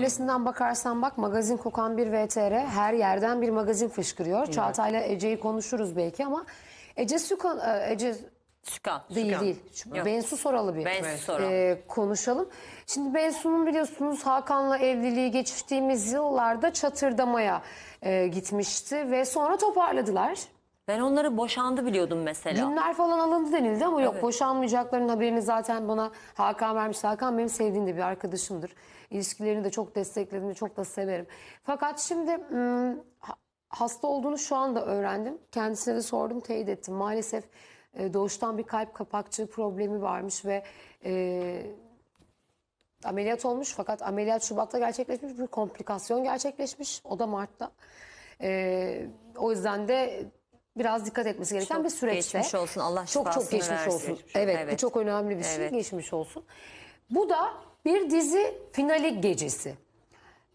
Neresinden bakarsan bak magazin kokan bir VTR her yerden bir magazin fışkırıyor. Çağatay'la Ece'yi konuşuruz belki ama Ece Sükan, e, Ece Sükan. değil Sükan. değil. Şu Yok. Bensu Soralı bir Bensu Soralı. e, konuşalım. Şimdi Bensu'nun biliyorsunuz Hakan'la evliliği geçtiğimiz yıllarda çatırdamaya e, gitmişti ve sonra toparladılar. Ben onları boşandı biliyordum mesela. Günler falan alındı denildi ama yok Evet. boşanmayacaklarının haberini zaten bana Hakan vermiş. Hakan benim sevdiğim de bir arkadaşımdır. İlişkilerini de çok destekledim, çok da severim. Fakat şimdi hmm, ha- hasta olduğunu şu anda öğrendim. Kendisine de sordum, teyit ettim. Maalesef e, doğuştan bir kalp kapakçığı problemi varmış ve e, ameliyat olmuş fakat ameliyat Şubat'ta gerçekleşmiş bir komplikasyon gerçekleşmiş. O da Mart'ta. E, o yüzden de biraz dikkat etmesi gereken Çok bir süreçte. geçmiş olsun, Allah Çok çok geçmiş versin. olsun. Geçmiş olsun. Evet, bu Evet. çok önemli bir şey. Evet. Geçmiş olsun. Bu da bir dizi finali gecesi.